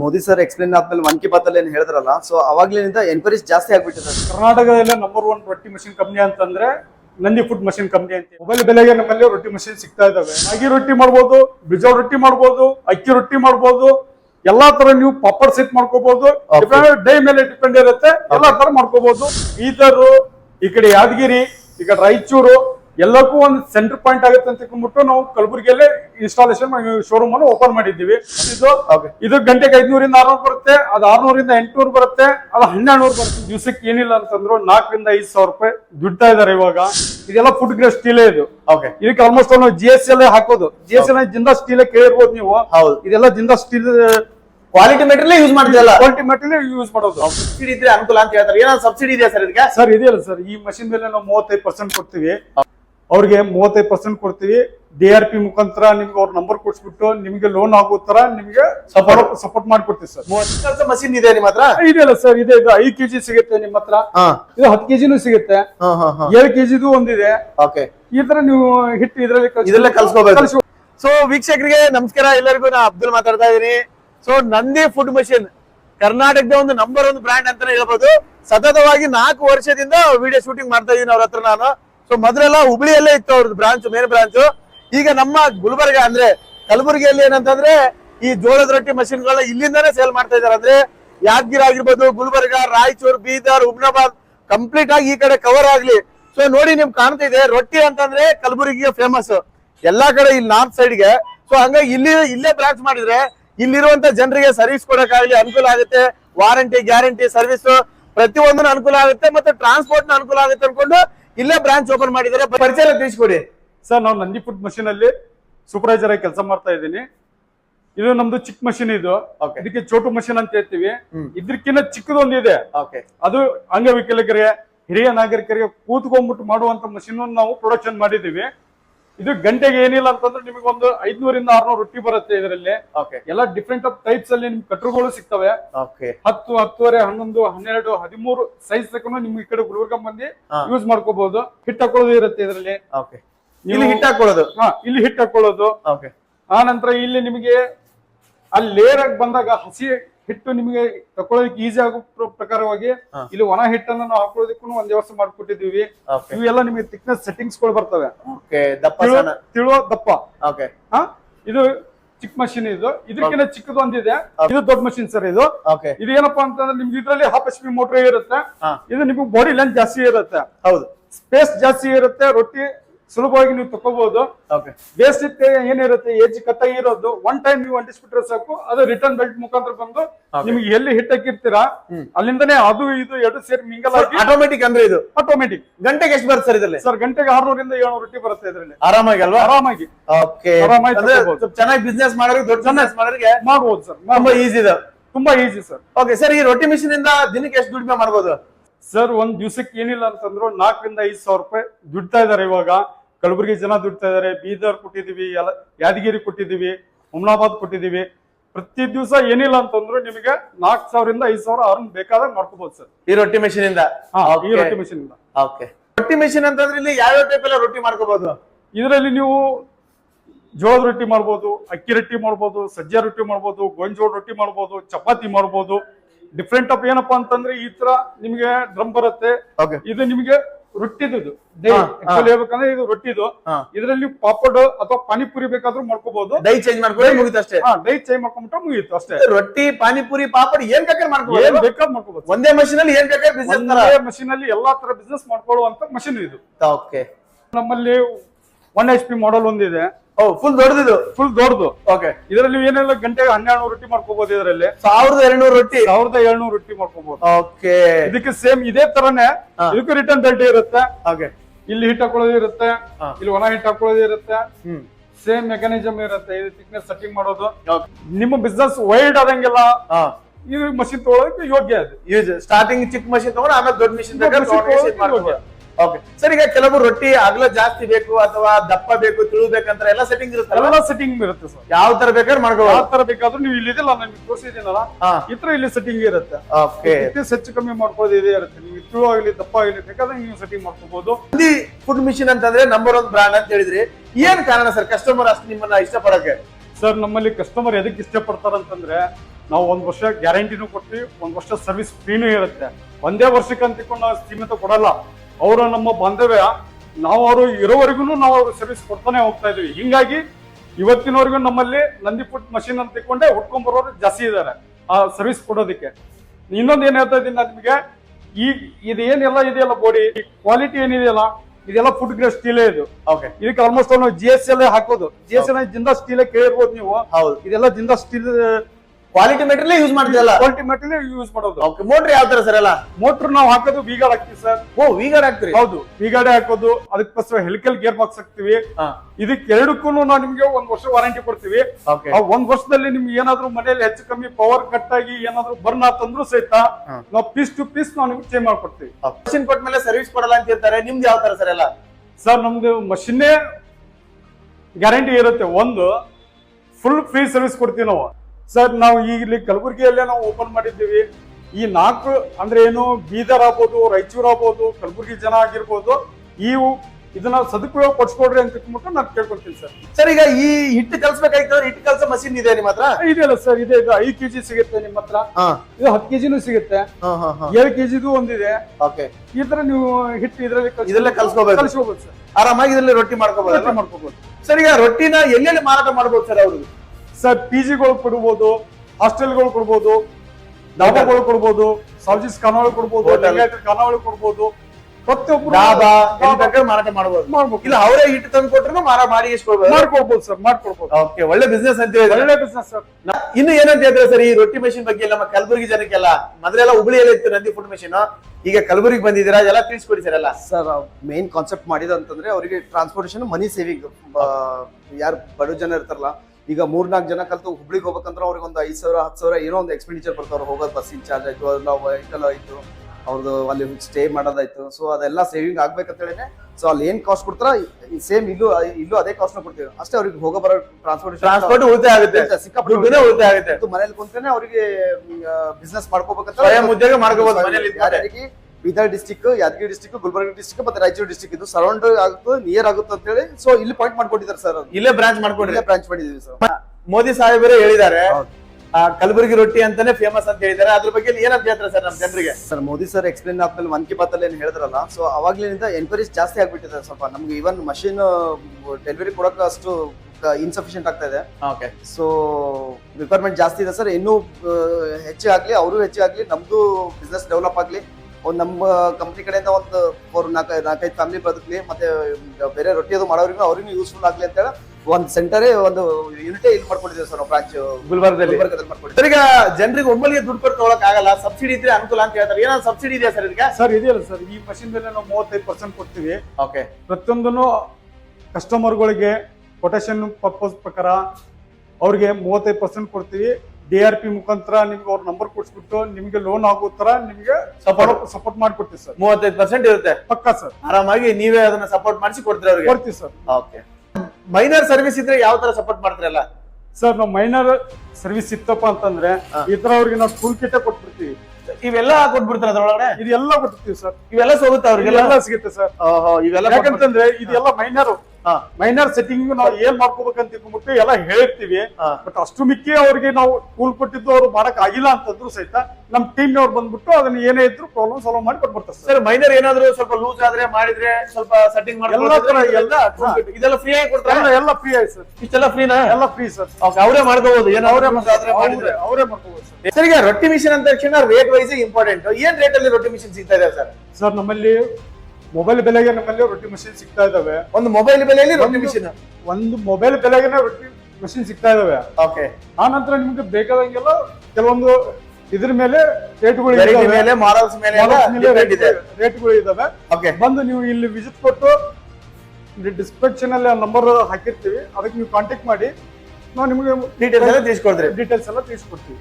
Modi sir explain ಆದ್ಮೇಲೆ ಮನ್ ಕಿ ಬಾತ್ ಅಲ್ಲಿ ಏನ್ ಹೇಳಿದ್ರಲ್ಲ ಸೊ ಅವಾಗ್ಲಿಂದ ಎನ್ಕ್ವೈರೀಸ್ ಜಾಸ್ತಿ ಆಗ್ಬಿಟ್ಟಿದೆ. ಕರ್ನಾಟಕದಲ್ಲೇ ನಂಬರ್ ಒನ್ ರೊಟ್ಟಿ ಮಷಿನ್ ಕಂಪ್ನಿ ಅಂತಂದ್ರೆ ನಂದಿ ಫುಡ್ ಮಷಿನ್ ಕಂಪ್ನಿ ಅಂತ. ಮೊಬೈಲ್ ಬೆಲೆಗೆ ನಮ್ಮಲ್ಲಿ ರೊಟ್ಟಿ ಮಷಿನ್ ಸಿಗ್ತಾ ಇದಾವೆ ರಾಗಿ ರೊಟ್ಟಿ ಮಾಡ್ಬೋದು ಬಿಜೋ ರೊಟ್ಟಿ ಮಾಡ್ಬೋದು ಅಕ್ಕಿ ರೊಟ್ಟಿ ಮಾಡ್ಬೋದು ಎಲ್ಲಾ ತರ ನೀವು ಪಾಪಡ್ ಸೆಟ್ ಮಾಡ್ಕೋಬಹುದು ಡೈ ಡೇ ಮೇಲೆ ಡಿಪೆಂಡ್ ಇರುತ್ತೆ ಎಲ್ಲಾ ತರ ಮಾಡ್ಕೋಬಹುದು ಬೀದರು ಈ ಕಡೆ ಯಾದಗಿರಿ ಈ ಕಡೆ ರಾಯಚೂರು ಎಲ್ಲಕ್ಕೂ ಒಂದು ಸೆಂಟರ್ ಪಾಯಿಂಟ್ ಆಗುತ್ತೆ ಅಂತ ತಿಳ್ಕೊಂಡ್ಬಿಟ್ಟು ನಾವು ಕಲಬುರಗಿಯಲ್ಲೇ ಇನ್ಸ್ಟಾಲೇಷನ್ ಶೋರೂಮ್ ಅನ್ನು ಓಪನ್ ಮಾಡಿದ್ದೀವಿ. ಇದು. ಇದು ಗಂಟೆಗೆ ಐದ್ನೂರಿಂದ ಆರ್ನೂರು ಬರುತ್ತೆ ಅದು ಆರ್ನೂರಿಂದ ಎಂಟ್ನೂರು ಬರುತ್ತೆ ಅದು ಹನ್ನೆರಡು ಬರುತ್ತೆ. ದಿವಸಕ್ಕೆ ಏನಿಲ್ಲ ಅಂತಂದ್ರು ನಾಲ್ಕರಿಂದ ಐದು ಸಾವಿರ ರೂಪಾಯಿ ದುಡ್ತಾ ಇದಾರೆ ಇವಾಗ. ಇದೆಲ್ಲ ಫುಡ್ ಗ್ರೇಡ್ ಸ್ಟೀಲೇ ಇದು. ಓಕೆ ಇದಕ್ಕೆ ಆಲ್ಮೋಸ್ಟ್ ನಾವು ಜಿ ಎಸ್ ಎಲ್ ಹಾಕೋದು. G S L Jindal steel ಕೇಳಿರ್ಬೋದು ನೀವು. ಹೌದು. ಇದೆಲ್ಲ Jindal steel quality material use ಮಾಡ್ತೀರಲ್ಲ? ಕ್ವಾಲಿಟಿ ಮೆಟೀರಿಯಲ್ ಯೂಸ್ ಮಾಡೋದು. ಸಬ್ಸಿಡಿ ಇದ್ರೆ ಅನುಕೂಲ ಅಂತ ಹೇಳ್ತಾರೆ. ಏನಾದ್ರು ಸಬ್ಸಿಡಿ ಇದೆಯಾ ಸರ್ ಇದಕ್ಕೆ? ಸರ್ ಇದೆಯಲ್ಲ ಸರ್. ಈ ಮಷಿನ್ ಮೇಲೆ ನಾವು ಮೂವತ್ತೈದು ಪರ್ಸೆಂಟ್ ಕೊಡ್ತೀವಿ. ಅವ್ರಿಗೆ ಮೂವತ್ತೈದು ಪರ್ಸೆಂಟ್ ಕೊಡ್ತೀವಿ. ಡಿ ಆರ್ ಪಿ ಮುಖಾಂತರ ನಿಮ್ಗೆ ಅವ್ರ ನಂಬರ್ ಕೊಡ್ಸ್ಬಿಟ್ಟು ನಿಮ್ಗೆ ಲೋನ್ ಆಗೋ ತರ ನಿಮ್ಗೆ ಸಪೋರ್ಟ್ ಸಪೋರ್ಟ್ ಮಾಡ್ಕೊಡ್ತೀವಿ ಸರ್. ಮಷೀನ್ ಇದೆ ನಿಮ್ ಹತ್ರ? ಇದೆಯಲ್ಲ ಸರ್ ಇದೆ ಇದು. ಐದು ಕೆಜಿ ಸಿಗುತ್ತೆ ನಿಮ್ ಹತ್ರ. ಇದು ಹತ್ತು ಕೆಜಿನೂ ಸಿಗುತ್ತೆ. ಏಳು ಕೆಜಿದು ಒಂದಿದೆ. ಓಕೆ. ಈ ತರ ನೀವು ಹಿಟ್ಟು ಇದ್ರಲ್ಲಿ ಇದರಲ್ಲೇ ಕಲ್ಸ್ಕೋಬೇಕು ಸೊ ವೀಕ್ಷಕರಿಗೆ ನಮಸ್ಕಾರ. ಎಲ್ಲರಿಗೂ ನಾ ಅಬ್ದುಲ್ ಮಾತಾಡ್ತಾ ಇದೀನಿ ಸೊ ನಂದಿ ಫುಡ್ ಮಷಿನ್ ಕರ್ನಾಟಕದ ಒಂದು ನಂಬರ್ ಒಂದು ಬ್ರ್ಯಾಂಡ್ ಅಂತಾನೆ ಹೇಳ್ಬೋದು. ಸತತವಾಗಿ ನಾಲ್ಕು ವರ್ಷದಿಂದ ವಿಡಿಯೋ ಶೂಟಿಂಗ್ ಮಾಡ್ತಾ ಇದೀನಿ ಅವ್ರ ಹತ್ರ ನಾನು. ಸೊ ಮೊದಲೆಲ್ಲ ಹುಬ್ಳಿಯಲ್ಲೇ ಇತ್ತು ಅವ್ರದ್ದು ಬ್ರಾಂಚ್ ಮೇನ್ ಬ್ರಾಂಚ್ ಈಗ ನಮ್ಮ ಗುಲ್ಬರ್ಗ ಅಂದ್ರೆ ಕಲಬುರಗಿಯಲ್ಲಿ ಏನಂತಂದ್ರೆ ಈ ಜೋಳದ ರೊಟ್ಟಿ ಮಷಿನ್ಗಳನ್ನ ಇಲ್ಲಿಂದಾನೇ ಸೇಲ್ ಮಾಡ್ತಾ ಇದಾರೆ ಅಂದ್ರೆ ಯಾದಗಿರಿ ಆಗಿರ್ಬೋದು, ಗುಲ್ಬರ್ಗ, ರಾಯಚೂರು, ಬೀದರ್ ಹುಬ್ನಾಬಾದ್ ಕಂಪ್ಲೀಟ್ ಆಗಿ ಈ ಕಡೆ ಕವರ್ ಆಗ್ಲಿ. ಸೊ ನೋಡಿ ನಿಮ್ ಕಾಣ್ತಿದೆ, ರೊಟ್ಟಿ ಅಂತಂದ್ರೆ ಕಲಬುರಗಿಗೆ ಫೇಮಸ್ ಎಲ್ಲಾ ಕಡೆ ಇಲ್ಲಿ ನಾರ್ತ್ ಸೈಡ್ಗೆ. ಸೊ ಹಂಗಾಗಿ ಇಲ್ಲಿ, ಇಲ್ಲೇ ಬ್ರಾಂಚ್ ಮಾಡಿದ್ರೆ ಇಲ್ಲಿರುವಂತ ಜನರಿಗೆ ಸರ್ವಿಸ್ ಕೊಡಕ್ಕಾಗ್ಲಿ ಅನುಕೂಲ ಆಗುತ್ತೆ. ವಾರಂಟಿ ಗ್ಯಾರಂಟಿ ಸರ್ವಿಸ್ ಪ್ರತಿಯೊಂದನ್ನು ಅನುಕೂಲ ಆಗುತ್ತೆ. ಮತ್ತೆ ಟ್ರಾನ್ಸ್ಪೋರ್ಟ್ನ ಅನುಕೂಲ ಆಗುತ್ತೆ ಅನ್ಕೊಂಡು ಇಲ್ಲೇ ಬ್ರಾಂಚ್ ಓಪನ್ ಮಾಡಿದರೆ ಪರಿಚಯ ತಿಳಿಸ್ಕೊಡಿ. ಸರ್ ನಾವು ನಂದಿ ಫುಡ್ ಮಷೀನ್ ಅಲ್ಲಿ ಸೂಪರ್ವೈಸರ್ ಆಗಿ ಕೆಲಸ ಮಾಡ್ತಾ ಇದ್ದೀನಿ. ಇದು ನಮ್ದು ಚಿಕ್ಕ ಮಷೀನ್ ಇದು. ಇದಕ್ಕೆ ಚೋಟು ಮಷೀನ್ ಅಂತ ಹೇಳ್ತೀವಿ. ಇದಕ್ಕಿಂತ ಚಿಕ್ಕದೊಂದಿದೆ ಓಕೆ ಅದು ಅಂಗವಿಕಲರಿಗೆ ಹಿರಿಯ ನಾಗರಿಕರಿಗೆ ಕೂತ್ಕೊಂಡ್ಬಿಟ್ಟು ಮಾಡುವಂತ ಮಷೀನ್ ನಾವು ಪ್ರೊಡಕ್ಷನ್ ಮಾಡಿದೀವಿ ಇದು ಗಂಟೆಗೆ ಏನಿಲ್ಲ ಅಂತಂದ್ರೆ ನಿಮಗೆ ಒಂದು ಐದ್ನೂರಿಂದ ಆರ್ನೂರು ರೊಟ್ಟಿ ಬರುತ್ತೆ ಇದರಲ್ಲಿ. ಓಕೆ ಎಲ್ಲ ಡಿಫ್ರೆಂಟ್ ಆಫ್ ಟೈಪ್ಸ್ ಅಲ್ಲಿ ನಿಮ್ಗೆ ಕಟ್ರುಗಳು ಸಿಗ್ತವೆ. ಓಕೆ ಹತ್ತು ಹತ್ತುವರೆ ಹನ್ನೊಂದು ಹನ್ನೆರಡು ಹದಿಮೂರು ಸೈಜ್ ತಕೊಂಡು ನಿಮ್ಗೆ ಈ ಕಡೆ ಗುಲ್ಬರ್ಗ ಬಂದು ಯೂಸ್ ಮಾಡ್ಕೋಬಹುದು ಹಿಟ್ ಹಾಕೊಳ್ಳೋದು ಇರುತ್ತೆ ಇದರಲ್ಲಿ. ಓಕೆ ಇಲ್ಲಿ ಹಿಟ್ ಹಾಕೊಳ್ಳೋದು? ಹಾ ಇಲ್ಲಿ ಹಿಟ್ ಹಾಕೊಳ್ಳೋದು. ಓಕೆ ಆ ನಂತರ ಇಲ್ಲಿ ನಿಮಗೆ ಅಲ್ಲಿ ಲೇಯರ್ ಆಗಿ ಬಂದಾಗ ಹಸಿ ಹಿಟ್ಟು ನಿಮಗೆ ತಕೊಳ್ಳೋದಕ್ಕೆ ಈಸಿ ಆಗೋ ಪ್ರ- ಪ್ರಕಾರವಾಗಿ ಇಲ್ಲಿ ಒಣ ಹಿಟ್ಟನ್ನು ನಾವು ಹಾಕೊಳ್ಳೋದಕ್ಕೂ ಒಂದ್ ವ್ಯವಸ್ಥೆ ಮಾಡ್ಕೊಟ್ಟಿದೀವಿ ಇವೆಲ್ಲ ನಿಮಗೆ ಥಿಕ್ನೆಸ್ ಸೆಟ್ಟಿಂಗ್ಸ್ಗಳು ಬರ್ತವೆ. ತಿಳುವ- ದಪ್ಪ. ಇದು ಚಿಕ್ಕ ಮಷಿನ್ ಇದು. ಇದಕ್ಕಿಂತ ಚಿಕ್ಕದು ಒಂದಿದೆ. ಇದು ದೊಡ್ಡ ಮಷಿನ್ ಸರ್ ಇದು. ಓಕೆ ಇದು ಏನಪ್ಪಾ ಅಂತಂದ್ರೆ ನಿಮ್ಗೆ ಇದರಲ್ಲಿ ಹಾಫ್ ಎಚ್ ಪಿ ಮೋಟರ್ ಇರುತ್ತೆ. ಇದು ನಿಮ್ಗೆ ಬಾಡಿ ಲೆಂತ್ ಜಾಸ್ತಿ ಇರುತ್ತೆ. ಹೌದು. ಸ್ಪೇಸ್ ಜಾಸ್ತಿ ಇರುತ್ತೆ ರೊಟ್ಟಿ ಸುಲಭವಾಗಿ ನೀವು ತಕೋಬಹುದು ಓಕೆ ಬೇಸಿಕ್ ಏನಿರುತ್ತೆ ಏಜ್ ಕಟ್ಟಾಗಿ ಇರೋದು ಒನ್ ಟೈಮ್ ನೀವು ಅಂಟಿಸ್ಬಿಟ್ರೆ ಸಾಕು ಅದು ರಿಟರ್ನ್ ಬೆಲ್ಟ್ ಮುಖಾಂತರ ಬಂದು ನಿಮ್ಗೆ ಎಲ್ಲಿ ಹಿಟ್ ಹಾಕಿರ್ತೀರಾ ಅಲ್ಲಿಂದನೇ ಅದು ಇದು ಎರಡು ಸೇರಿ ಮಿಂಗಲ್ ಆಗಿ ಆಟೋಮೆಟಿಕ್ ಅಂದ್ರೆ ಇದು? ಆಟೋಮೆಟಿಕ್ ಗಂಟೆಗೆ ಎಷ್ಟು ಬರುತ್ತೆ ಸರ್ ಇದರಲ್ಲಿ? ಸರ್ ಗಂಟೆಗೆ ಆರ್ನೂರಿಂದ ಏಳ್ನೂರು ರೊಟ್ಟಿ ಬರುತ್ತೆ ಇದರಲ್ಲಿ. ಆರಾಮಾಗಿ ಅಲ್ವಾ? ಆರಾಮಾಗಿ. ಓಕೆ ಆರಾಮಾಗಿ ಚೆನ್ನಾಗಿ ಬಿಸ್ನೆಸ್ ಮಾಡೋರಿಗೆ ದೊಡ್ಡ ಬಿಸ್ನೆಸ್ ಮಾಡೋರಿಗೆ ಮಾಡ್ಬೋದು ಸರ್ ತುಂಬಾ ಈಸಿ ಇದೆ. ತುಂಬಾ ಈಸಿ ಸರ್ ಓಕೆ ಸರ್ ಈ ರೊಟ್ಟಿ ಮಿಷಿನ್ ಇಂದ ದಿನಕ್ಕೆ ಎಷ್ಟು ದುಡಿಮೆ ಮಾಡ್ಬೋದು? ಸರ್ ಒಂದ್ ದಿವಸಕ್ಕೆ ಏನಿಲ್ಲ ಅಂತಂದ್ರು ನಾಲ್ಕರಿಂದ ಐದು ಸಾವಿರ ರೂಪಾಯಿ ದುಡ್ತಾ ಇದಾರೆ ಇವಾಗ. ಕಲಬುರಗಿ ಜನ ದುಡ್ತಾ ಇದಾರೆ ಬೀದರ್ ಕೊಟ್ಟಿದೀವಿ ಎಲ್ಲ ಯಾದಗಿರಿ ಕೊಟ್ಟಿದೀವಿ ಹುಮ್ನಾಬಾದ್ ಕೊಟ್ಟಿದೀವಿ ಪ್ರತಿ ದಿವಸ ಏನಿಲ್ಲ ಅಂತಂದ್ರು ನಿಮಗೆ ನಾಲ್ಕ್ ಸಾವಿರದಿಂದ ಐದು ಸಾವಿರ ಅರ್ನ್ ಬೇಕಾದಾಗ ಮಾಡ್ಕೋಬಹುದು ಸರ್. ಈ ರೊಟ್ಟಿ ಮೆಷಿನ್ ಇಂದ ಈ ರೊಟ್ಟಿ ಮೆಷಿನ್ ಇಂದ ಓಕೆ ರೊಟ್ಟಿ ಮೆಷಿನ್ ಅಂತಂದ್ರೆ ಇಲ್ಲಿ ಯಾವ ಟೈಪ್ ಎಲ್ಲ ರೊಟ್ಟಿ ಮಾಡ್ಕೋಬಹುದು ಇದರಲ್ಲಿ ನೀವು ಜೋಳದ ರೊಟ್ಟಿ ಮಾಡ್ಬೋದು ಅಕ್ಕಿ ರೊಟ್ಟಿ ಮಾಡ್ಬೋದು ಸಜ್ಜೆ ರೊಟ್ಟಿ ಮಾಡ್ಬೋದು ಗೊಂಜೋಳ ರೊಟ್ಟಿ ಮಾಡ್ಬೋದು ಚಪಾತಿ ಮಾಡ್ಬೋದು. ಡಿಫ್ರೆಂಟ್ ಆಫ್ ಏನಪ್ಪಾ ಅಂತಂದ್ರೆ ಈ ತರ ನಿಮಗೆ ಡ್ರಮ್ ಬರುತ್ತೆ. ಇದು ನಿಮಗೆ ರೊಟ್ಟಿದು ಇದು ಆಕ್ಚುಲಿ ಹೇಳ್ಬೇಕಂದ್ರೆ ಇದು ರೊಟ್ಟಿದು. ಇದರಲ್ಲಿ ಪಾಪಡ್ ಅಥವಾ ಪಾನಿಪುರಿ ಬೇಕಾದ್ರೂ ಮಾಡ್ಕೋಬಹುದು ಡೈ ಚೇಂಜ್ ಮಾಡ್ಕೊಂಡು ಮುಗಿತು ಅಷ್ಟೇ. ಡೈ ಚೇಂಜ್ ಮಾಡ್ಕೊಂಡ್ಬಿಟ್ರೆ ಮುಗಿಯುತ್ತೆ ಅಷ್ಟೇ. ರೊಟ್ಟಿ ಪಾನಿಪುರಿ ಪಾಪಡ್ ಏನ್ ಬೇಕಾದ್ರೆ ಏನ್ ಮಾಡ್ಕೋಬಹುದು ಬೇಕಾದ್ ಮಾಡ್ಕೋಬಹುದು ಒಂದೇ ಮಷಿನ್ ಅಲ್ಲಿ ಏನ್ ಬೇಕಾದ್ರೆ ಬಿಸ್ನೆಸ್ ಮಷೀನ್ ಅಲ್ಲಿ ಎಲ್ಲಾ ತರ ಬಿಸ್ನೆಸ್ ಮಾಡ್ಕೊಳ್ಳುವಂತ ಮಷೀನ್ ಇದು. ಓಕೆ. ನಮ್ಮಲ್ಲಿ ಒನ್ ಎಚ್ ಪಿ ಮಾಡಲ್ ಒಂದಿದೆ. ಓ ಫುಲ್ ದೊಡ್ಡದಿದು? ಫುಲ್ ದೊಡ್ಡದು. ಓಕೆ ಇದರಲ್ಲಿ ಏನೆಲ್ಲ ಗಂಟೆಗೆ ಹನ್ನೆರಡು ರೊಟ್ಟಿ ಮಾಡ್ಕೋಬಹುದು ಇದರಲ್ಲಿ? ಸಾವಿರದ ಎರಡ್ನೂರು ರೊಟ್ಟಿ? ಸಾವಿರದ ಏಳ್ನೂರು ರೊಟ್ಟಿ ಮಾಡ್ಕೋಬಹುದು ಓಕೆ ಇದಕ್ಕೆ ಸೇಮ್ ಇದೇ ತರನೇ ಇದಕ್ಕೆ ರಿಟರ್ನ್ ಬೆಲ್ಟ್ ಇರುತ್ತೆ. ಓಕೆ ಇಲ್ಲಿ ಹಿಟ್ ಹಾಕೊಳ್ಳೋದು ಇರುತ್ತೆ. ಇಲ್ಲಿ ಒಣ ಹಿಟ್ ಹಾಕೊಳ್ಳೋದು ಇರುತ್ತೆ. ಸೇಮ್ ಮೆಕ್ಯಾನಿಸಮ್ ಇರುತ್ತೆ. ಇದು ಥಿಕ್ನೆಸ್ ಸೆಟ್ಟಿಂಗ್ ಮಾಡೋದು. ನಿಮ್ಮ ಬಿಸ್ನೆಸ್ ವೈಲ್ಡ್ ಆದಂಗೆಲ್ಲ ಇದು ಮಷಿನ್ ತಗೊಳ್ಳೋದಕ್ಕೆ ಯೋಗ್ಯ ಅದು. ಯೂಸ್ ಸ್ಟಾರ್ಟಿಂಗ್ ಚಿಕ್ಕ ಮಷಿನ್ ತಗೊಂಡು ಆಮೇಲೆ ದೊಡ್ಡ ಮಷಿನ್ ಓಕೆ ಸರ್ ಈಗ ಕೆಲವು ರೊಟ್ಟಿ ಅಗಲ ಜಾಸ್ತಿ ಬೇಕು ಅಥವಾ ದಪ್ಪ ಬೇಕು ತಿಳು ಬೇಕಂತ ಎಲ್ಲ ಸೆಟ್ಟಿಂಗ್ ಇರುತ್ತೆ ಎಲ್ಲ ಸೆಟ್ಟಿಂಗ್ ಇರುತ್ತೆ ಸರ್ ಯಾವ ತರ ಬೇಕಾದ್ರೆ ಯಾವ ಮಾಡ್ಕೋಬಹುದು ತರ ಬೇಕಾದ್ರೂ ನೀವು ಇಲ್ಲಿದಿಲ್ಲ ನನಗೆ ತೋರಿಸಿದ್ದೀನಲ್ಲ ಹಾ. ಈ ತರ ಇಲ್ಲಿ ಸೆಟ್ಟಿಂಗ್ ಇರುತ್ತೆ. ಓಕೆ ಹೆಚ್ಚು ಕಮ್ಮಿ ಮಾಡ್ಬೋದು ಇದೇ ಇರುತ್ತೆ. ನೀವು ತಿಳು ಆಗಲಿ ದಪ್ಪ ಆಗಲಿ ಬೇಕಾದ್ರೆ ನೀವು ಸೆಟ್ಟಿಂಗ್ ಮಾಡ್ಕೋಬಹುದು ಅಲ್ಲಿ ಫುಡ್ ಮಿಷಿನ್ ಅಂತಂದ್ರೆ ನಂಬರ್ ಒನ್ ಬ್ರಾಂಡ್ ಅಂತ ಹೇಳಿದ್ರಿ. ಏನ್ ಕಾರಣ ಸರ್ ಕಸ್ಟಮರ್ ಅಷ್ಟು ನಿಮ್ಮನ್ನ ಇಷ್ಟಪಡಕ್ಕೆ ಸರ್ ನಮ್ಮಲ್ಲಿ ಕಸ್ಟಮರ್ ಎದಕ್ಕೆ ಇಷ್ಟಪಡ್ತಾರಂತಂದ್ರೆ ನಾವು ಒಂದ್ ವರ್ಷ ಗ್ಯಾರಂಟಿನೂ ಕೊಡ್ತೀವಿ ಒಂದ್ ವರ್ಷ ಸರ್ವಿಸ್ ಫ್ರೀನೂ ಇರುತ್ತೆ. ಒಂದೇ ವರ್ಷಕ್ಕೆ ಅಂತಿಕೊಂಡು ನಾವು ಸೀಮಿತ ಕೊಡಲ್ಲ. ಅವರ ನಮ್ಮ ಬಾಂಧವ್ಯ ನಾವು ಅವರು ಇರೋವರೆಗೂ ನಾವು ಅವ್ರಿಗೆ ಸರ್ವಿಸ್ ಕೊಡ್ತಾನೆ ಹೋಗ್ತಾ ಇದೀವಿ. ಹಿಂಗಾಗಿ ಇವತ್ತಿನವರೆಗೂ ನಮ್ಮಲ್ಲಿ ನಂದಿ ಫುಡ್ ಮಷಿನ್ ಅಂತ ತಿಕೊಂಡೆ ಹುಡ್ಕೊಂಡ್ ಬರೋರು ಜಾಸ್ತಿ ಇದ್ದಾರೆ ಆ ಸರ್ವಿಸ್ ಕೊಡೋದಕ್ಕೆ. ಇನ್ನೊಂದು ಏನ್ ಹೇಳ್ತಾ ಇದ್ದೀನಿ ನಾನು ನಿಮಗೆ? ಈ ಇದೇನೆಲ್ಲ ಇದೆಯಲ್ಲ ಬೋಡಿ ಕ್ವಾಲಿಟಿ ಏನಿದೆಯಲ್ಲ ಇದೆಲ್ಲ ಫುಡ್ ಗ್ರೇಡ್ ಸ್ಟೀಲೇ ಇದು. ಓಕೆ ಇದಕ್ಕೆ ಆಲ್ಮೋಸ್ಟ್ ನಾವು ಜಿ ಎಸ್ ಎಲ್ ಹಾಕೋದು. ಜಿ ಎಸ್ ಎಲ್ ಜಿಂದಾ ಸ್ಟೀಲೇ ಕೇಳಿರ್ಬೋದು ನೀವು. ಹೌದು. ಇದೆಲ್ಲ Jindal steel quality material use ಮಾಡ್ತೀರಲ್ಲ ಕ್ವಾಲಿಟಿ ಮೆಟೀರಿಯಲ್ ಯೂಸ್ ಮಾಡೋದು. ಓಕೆ ಮೋಟರ್ ಯಾವ ತರ ಸರ್ ಎಲ್ಲ? ಮೋಟರ್ ನಾವು ಹಾಕೋದು ವೀಗಾಡ್ ಹಾಕ್ತಿವಿ ಸರ್ ಓ ವೀಗಾಡ್ ಹಾಕ್ತೀರಿ? ಹೌದು ವೀಗಾಡೆ ಹಾಕೋದು ಅದಕ್ಕೋಸ್ಕರ ಹೆಲಿಕಲ್ ಗೇರ್ ಬಾಕ್ಸ್ ಹಾಕ್ತಿವಿ. ಇದಕ್ಕೆ ಎರಡಕ್ಕೂ ನಾವು ನಿಮ್ಗೆ ಒಂದ್ ವರ್ಷ ವಾರಂಟಿ ಕೊಡ್ತೀವಿ. ಆ ಒಂದ್ ವರ್ಷದಲ್ಲಿ ನಿಮ್ಗೆ ಏನಾದ್ರು ಮನೆಯಲ್ಲಿ ಹೆಚ್ಚು ಕಮ್ಮಿ ಪವರ್ ಕಟ್ ಆಗಿ ಏನಾದ್ರೂ ಬರ್ನ್ ಆತಂದ್ರು ಸಹಿತ. ನಾವು ಪೀಸ್ ಟು ಪೀಸ್ ನಾವು ನಿಮ್ಗೆ ಚೇಂಜ್ ಮಾಡ್ಕೊಡ್ತೀವಿ. ಮಷಿನ್ ಕೊಟ್ಟ ಮೇಲೆ ಸರ್ವಿಸ್ ಕೊಡಲ್ಲ ಅಂತ ಇರ್ತಾರೆ ನಿಮ್ದು ಯಾವ ತರ ಸರ್ ಎಲ್ಲ? ಸರ್ ನಮ್ದು ಮಷಿನ್ನೇ ಗ್ಯಾರಂಟಿ ಇರುತ್ತೆ. ಒಂದು ಫುಲ್ ಫ್ರೀ ಸರ್ವಿಸ್ ಕೊಡ್ತೀವಿ ನಾವು. ಸರ್ ನಾವು ಈಗ ಇಲ್ಲಿ ಕಲಬುರಗಿಯಲ್ಲೇ ನಾವು ಓಪನ್ ಮಾಡಿದ್ದೀವಿ. ಈ ನಾಲ್ಕು ಅಂದ್ರೆ ಏನು ಬೀದರ್ ಆಗ್ಬೋದು ರಾಯಚೂರು ಆಗ್ಬೋದು ಕಲಬುರಗಿ ಜನ ಆಗಿರ್ಬೋದು ಈ ಇದನ್ನ ಸದುಪಯೋಗ ಪಡಿಸ್ಕೊಡ್ರಿ ಅಂತ ತಿಳ್ಬಿಟ್ಟು ನಾನು ಕೇಳ್ಕೊಳ್ತೀನಿ ಸರ್. ಸರ್ ಈಗ ಈ ಹಿಟ್ಟು ಕಲ್ಸ್ಬೇಕಾಗಿತ್ತು ಹಿಟ್ಟು ಕಲ್ಸ ಮಷಿನ್ ಇದೆ ನಿಮ್ಮ ಹತ್ರ? ಇದೆಯಲ್ಲ ಸರ್ ಇದೆ ಇದು. ಐದು ಕೆಜಿ ಸಿಗುತ್ತೆ ನಿಮ್ಮ ಹತ್ರ. ಇದು ಹತ್ತು ಕೆಜಿನೂ ಸಿಗುತ್ತೆ. ಏಳು ಕೆಜಿದು ಒಂದಿದೆ. ಓಕೆ. ಈ ತರ ನೀವು ಹಿಟ್ಟು ಇದರಲ್ಲಿ ಇದರಲ್ಲೇ ಕಲ್ಸ್ಕೋಬೇಕು ಕಲ್ಸ್ಕೋಬಹುದು ಸರ್. ಆರಾಮಾಗಿ ಇದರಲ್ಲಿ ರೊಟ್ಟಿ ಮಾಡ್ಕೋಬಹುದು ಮಾಡ್ಕೋಬಹುದು ಸರ್ ಈಗ ರೊಟ್ಟಿನ ಎಲ್ಲೆಲ್ಲಿ ಮಾರಾಟ ಮಾಡ್ಬೋದು ಸರ್ ಅವ್ರಿಗೆ ಸರ್ ಪಿ ಜಿಗಳು ಕೊಡ್ಬೋದು ಹಾಸ್ಟೆಲ್ಗಳು ಕೊಡ್ಬೋದು ಡಾಬಾಗಳು ಕೊಡ್ಬೋದು ಸರ್ವಿಸ್ ಖಾನಾವಳಿ ಕೊಡ್ಬೋದು ಖಾನಾವಳಿ ಕೊಡ್ಬೋದು ಪ್ರತಿಯೊಬ್ಬರು ಮಾರಾಟ ಮಾಡ್ಬೋದು. ಮಾಡ್ಬೇಕು ಇಲ್ಲ ಅವರೇ ಹಿಟ್ಟು ತಂದು ಮಾರಾಟ ಮಾಡಿ ಸರ್ ಮಾಡ್ಕೊಡ್ಬೋದು ಓಕೆ ಒಳ್ಳೆ ಬಿಸ್ನೆಸ್ ಅಂತ ಹೇಳಿ ಒಳ್ಳೆ ಬಿಸ್ನೆಸ್ ಸರ್. ಇನ್ನು ಏನಂತ ಹೇಳಿದ್ರೆ ಸರ್ ಈ ರೊಟ್ಟಿ ಮೆಷಿನ್ ಬಗ್ಗೆ ನಮ್ಮ ಕಲಬುರಗಿ ಜನಕ್ಕೆಲ್ಲ ಮೊದಲೆಲ್ಲ ಹುಬ್ಳಿಯಲ್ಲಿ ಇತ್ತು ನಂದಿ ಫುಡ್ ಮೆಷಿನ್ ಈಗ ಕಲಬುರಗಿ ಬಂದಿದ್ದೀರಾ? ಎಲ್ಲ ತಿಳಿಸ್ಕೊಡಿ ಸರ್ ಎಲ್ಲ. ಸರ್ ಮೇನ್ ಕಾನ್ಸೆಪ್ಟ್ ಮಾಡಿದ ಅಂತಂದ್ರೆ ಅವರಿಗೆ ಟ್ರಾನ್ಸ್ಪೋರ್ಟೇಷನ್ ಮನಿ ಸೇವಿಂಗ್ ಯಾರು ಬಡ ಜನ ಇರ್ತಾರಲ್ಲ ಈಗ ಮೂರ್ನಾಲ್ಕು ಜನ ಕಲ್ತು ಹುಬ್ಳಿಗೆ ಹೋಗ್ಬೇಕಂದ್ರೆ ಅವ್ರಿಗೆ ಒಂದು ಐದು ಸಾವಿರ ಹತ್ತು ಸಾವಿರ ಏನೋ ಒಂದು ಎಕ್ಸ್ಪೆಂಡಿಚರ್ ಬರ್ತಾವ್ರು. ಹೋಗೋದು ಬಸ್ಸಿನ ಚಾರ್ಜ್ ಆಯ್ತು ಅಲ್ಲ ವೆಹಿಕಲ್ ಆಯಿತು ಅವ್ರದ್ದು ಅಲ್ಲಿ ಸ್ಟೇ ಮಾಡೋದಾಯ್ತು. ಸೊ ಅದೆಲ್ಲ ಸೇವಿಂಗ್ ಆಗ್ಬೇಕಂತೇಳಿನೇ ಸೊ ಅಲ್ಲಿ ಏನ್ ಕಾಸ್ಟ್ ಕೊಡ್ತಾರ ಸೇಮ್ ಇಲ್ಲೂ ಇಲ್ಲೂ ಅದೇ ಕಾಸ್ಟ್ ಕೊಡ್ತೀವಿ. ಅಷ್ಟೇ ಅವ್ರಿಗೆ ಹೋಗೋ ಬರೋ ಟ್ರಾನ್ಸ್ಪೋರ್ಟ್ ಟ್ರಾನ್ಸ್ಪೋರ್ಟ್ ಉಳಿತಾಯ ಆಗುತ್ತೆ. ಸಿಕ್ಕಾಪಟ್ಟೆ ಉಳಿತಾಯ ಆಗುತ್ತೆ. ಮನೇಲಿ ಕುಂತೇನೆ ಅವರಿಗೆ ಬಿಸ್ನೆಸ್ ಮಾಡ್ಕೋಬೇಕಂತ ಉದ್ಯೋಗ ಮಾಡ್ಕೋಬಹುದು Bidar district Yadgir district Gulbarga district ಮತ್ತೆ ರಾಯಚೂರು ಡಿಸ್ಟಿಕ್ ಇದು ಸರೌಂಡ್ ಆಗುತ್ತೆ ನಿಯರ್ ಆಗುತ್ತೆ ಅಂತ ಹೇಳಿ ಸೊ ಇಲ್ಲಿ ಪಾಯಿಂಟ್ ಮಾಡ್ಕೊಟ್ಟಿದ್ದಾರೆ ಸರ್ ಇಲ್ಲೇ ಬ್ರಾಂಚ್ ಮಾಡ್ಕೊಂಡ್ರೆ. ಇಲ್ಲೇ ಬ್ರಾಂಚ್ ಮಾಡಿದೀವಿ ಸರ್ ಮೋದಿ ಸಾಹೇಬರೇ ಹೇಳಿದ್ದಾರೆ ಆ, ಕಲಬುರಗಿ ರೊಟ್ಟಿ ಅಂತಾನೆ ಫೇಮಸ್ ಅಂತ ಹೇಳಿದ್ದಾರೆ. ಅದ್ರ ಬಗ್ಗೆ ಏನಂತ ಹೇಳ್ತಾರೆ ಸರ್ ನಮ್ಮ ಜನರಿಗೆ? ಸರ್ ಮೋದಿ ಸರ್ ಎಕ್ಸ್ಪ್ಲೇನ್ ಆದ್ಮೇಲೆ ಮನ್ ಕಿ ಬಾತ್ ಅಲ್ಲಿ ಏನು ಹೇಳಿದ್ರಲ್ಲ ಸೊ ಅವಾಗ್ಲಿಂದ ಎನ್ಕ್ವೈರೀಸ್ ಜಾಸ್ತಿ ಆಗ್ಬಿಟ್ಟಿದೆ ಸ್ವಲ್ಪ. ನಮ್ಗೆ ಇವನ್ ಮಷಿನ್ ಡೆಲಿವರಿ ಕೊಡಕ್ಕೆ ಅಷ್ಟು ಇನ್ಸಫಿಷಿಯಂಟ್ ಆಗ್ತಾ ಇದೆ. ಓಕೆ ಸೊ ರಿಕ್ವೈರ್ಮೆಂಟ್ ಜಾಸ್ತಿ ಇದೆ ಸರ್ ಇನ್ನೂ ಹೆಚ್ಚಾಗ್ಲಿ ಹೆಚ್ಚು ಆಗ್ಲಿ ಅವರು ಹೆಚ್ಚಾಗ್ಲಿ ನಮ್ದು ಬಿಸ್ನೆಸ್ ಡೆವಲಪ್ ಆಗ್ಲಿ ಒಂದು ನಮ್ಮ ಕಂಪ್ನಿ ಕಡೆಯಿಂದ ಒಂದು ಅವ್ರು ನಾಲ್ಕು ನಾಲ್ಕೈದು ಫ್ಯಾಮಿಲಿ ಬದುಕಲಿ ಮತ್ತೆ ಬೇರೆ ರೊಟ್ಟಿ ಅದು ಮಾಡೋರಿಗೂ ಅವ್ರಿಗೂ ಯೂಸ್ಫುಲ್ ಆಗಲಿ ಅಂತೇಳಿ ಒಂದು ಸೆಂಟರೇ ಒಂದು ಯೂನಿಟೇ ಇಲ್ಲಿ ಮಾಡ್ಕೊಂಡಿದ್ದೀವಿ ಸರ್ ನಾವು ಬ್ರಾಂಚ್ ಗುಲ್ಬರ್ಗದಲ್ಲಿ. ಸರ್ ಈಗ ಜನರಿಗೆ ಒಮ್ಮಲಿಗೆ ದುಡ್ಡು ಕೊಟ್ಟು ತಗೊಳಕ್ ಆಗಲ್ಲ ಸಬ್ಸಿಡಿ ಇದ್ರೆ ಅನುಕೂಲ ಅಂತ ಹೇಳ್ತಾರೆ. ಏನಾದ್ರು ಸಬ್ಸಿಡಿ ಇದೆಯಾ ಸರ್ ಇದಕ್ಕೆ? ಸರ್ ಇದೆಯಲ್ಲ ಸರ್ ಈ ಮಷಿನ್ ಮೇಲೆ ನಾವು ಮೂವತ್ತೈದು ಪರ್ಸೆಂಟ್ ಕೊಡ್ತೀವಿ. ಓಕೆ. ಪ್ರತಿಯೊಂದನ್ನು ಕಸ್ಟಮರ್ಗಳಿಗೆ ಕೊಟೇಶನ್ ಪರ್ಪಸ್ ಪ್ರಕಾರ ಅವ್ರಿಗೆ ಮೂವತ್ತೈದು ಪರ್ಸೆಂಟ್ ಕೊಡ್ತೀವಿ. ಡಿ ಆರ್ ಪಿ ಮುಖಾಂತರ ನಿಮ್ಗೆ ಅವ್ರ ನಂಬರ್ ಕೊಡ್ಸ್ಬಿಟ್ಟು ನಿಮ್ಗೆ ಲೋನ್ ಆಗೋ ತರ ನಿಮ್ಗೆ ಸಪೋರ್ಟ್ ಸಪೋರ್ಟ್ ಮಾಡ್ಕೊಡ್ತೀವಿ ಸರ್ ಮೂವತ್ತೈದು ಪರ್ಸೆಂಟ್ ಇರುತ್ತೆ? ಪಕ್ಕಾ ಸರ್ ಆರಾಮಾಗಿ ನೀವೇ ಅದನ್ನ ಸಪೋರ್ಟ್ ಮಾಡಿಸಿ ಕೊಡ್ತೀರ ಅವ್ರಿಗೆ? ಕೊಡ್ತೀವಿ ಸರ್ ಓಕೆ ಮೈನರ್ ಸರ್ವಿಸ್ ಇದ್ರೆ ಯಾವ ತರ ಸಪೋರ್ಟ್ ಮಾಡ್ತಾರಲ್ಲ ಸರ್ ನಾವು ಮೈನರ್ ಸರ್ವಿಸ್ ಇತ್ತಪ್ಪ ಅಂತಂದ್ರೆ. ಈ ತರ ಅವ್ರಿಗೆ ನಾವು ಟೂಲ್ ಕಿಟ್ಟೆ ಕೊಟ್ಬಿಡ್ತೀವಿ. ಇವೆಲ್ಲ ಕೊಟ್ಬಿಡ್ತಾರೆ ಅದ್ರೊಳಗಡೆ? ಇದೆಲ್ಲ ಕೊಟ್ಟಿರ್ತೀವಿ ಸರ್ ಇವೆಲ್ಲ ಸಿಗುತ್ತೆ ಅವ್ರಿಗೆಲ್ಲ? ಸಿಗುತ್ತೆ ಸರ್ ಇವೆಲ್ಲ. ಯಾಕಂತಂದ್ರೆ ಇದೆಲ್ಲ ಮೈನರ್. ಮೈನರ್ ಸೆಟ್ಟಿಂಗ್ ನಾವು ಏನ್ ಮಾಡ್ಕೋಬೇಕಂತ ತಿಳ್ಕೊಂಡ್ಬಿಟ್ಟು ಎಲ್ಲ ಹೇಳಿರ್ತೀವಿ. ಬಟ್ ಅಷ್ಟು ಮಿಕ್ಕಿ ಅವ್ರಿಗೆ ನಾವು ಕೂಲ್ ಕೊಟ್ಟಿದ್ದು ಅವ್ರು ಮಾಡಕ್ ಆಗಿಲ್ಲ ಅಂತಂದ್ರು ಸಹಿತ ನಮ್ ಟೀಮ್ ನವ್ರು ಬಂದ್ಬಿಟ್ಟು ಅದನ್ನ ಏನೇ ಇದ್ರು ಪ್ರಾಬ್ಲಮ್ ಸಾಲ್ವ್ ಮಾಡಿ ಕೊಟ್ಬಿಡ್ತಾರೆ ಸರ್. ಮೈನರ್ ಏನಾದ್ರು ಸ್ವಲ್ಪ ಲೂಸ್ ಆದ್ರೆ ಮಾಡಿದ್ರೆ ಸ್ವಲ್ಪ ಸೆಟ್ಟಿಂಗ್. ಇದೆಲ್ಲ ಫ್ರೀ ಆಗಿ ಕೊಡ್ತಾರೆ? ಎಲ್ಲ ಫ್ರೀ ಆಯ್ತು ಸರ್. ಇಷ್ಟೆಲ್ಲ ಫ್ರೀನಾ ಎಲ್ಲ ಫ್ರೀ ಸರ್. ಅವರೇ ಮಾಡ್ಕೋಬಹುದು ಅವರೇ ಏನಾದ್ರೆ ಆದ್ರೆ ಮಾಡಿದ್ರೆ. ಅವರೇ ಮಾಡ್ಕೋಬಹುದು ಸರ್. ಸರ್ ಈಗ ರೊಟ್ಟಿ ಮಿಷನ್ ಅಂತ ತಕ್ಷಣ ರೇಟ್ ವೈಸ್ ಇಂಪಾರ್ಟೆಂಟ್ ಏನ್ ರೇಟ್ ಅಲ್ಲಿ ರೊಟ್ಟಿ ಮಿಷನ್ ಸಿಗ್ತಾ ಇದೆ ಸರ್? ಸರ್ ನಮ್ಮಲ್ಲಿ ಮೊಬೈಲ್ ಬೆಲೆಗೆ ನಮ್ಮಲ್ಲಿ ರೊಟ್ಟಿ ಮಷಿನ್ ಸಿಗ್ತಾ ಇದಾವೆ. ಒಂದು ಮೊಬೈಲ್ ಬೆಲೆಯಲ್ಲಿ ರೊಟ್ಟಿ ಮಿಷಿನ್ ಒಂದು ಮೊಬೈಲ್ ಬೆಲೆಗೆ ರೊಟ್ಟಿ ಮಷಿನ್ ಸಿಗ್ತಾ ಇದಾವೆ. ಓಕೆ ಆ ನಂತರ ನಿಮ್ಗೆ ಬೇಕಾದಂಗೆಲ್ಲ ಕೆಲವೊಂದು ಇದ್ರ ಮೇಲೆ ರೇಟ್ಗಳು ಮೇಲೆ ಮಾರಲ್ಸ್ ಮೇಲೆ ರೇಟ್ಗಳು ಇದಾವೆ ಓಕೆ ಬಂದು ನೀವು ಇಲ್ಲಿ ವಿಸಿಟ್ ಕೊಟ್ಟು ಡಿಸ್ಕ್ರಿಪ್ಷನ್ ಅಲ್ಲಿ ನಂಬರ್ ಹಾಕಿರ್ತೀವಿ. ಅದಕ್ಕೆ ನೀವು ಕಾಂಟ್ಯಾಕ್ಟ್ ಮಾಡಿ. ನಾವು ನಿಮಗೆ ಡೀಟೇಲ್ಸ್ ಎಲ್ಲ ಡೀಟೇಲ್ಸ್ ಎಲ್ಲ ತಿಳಿಸ್ಕೊಡ್ತೀವಿ.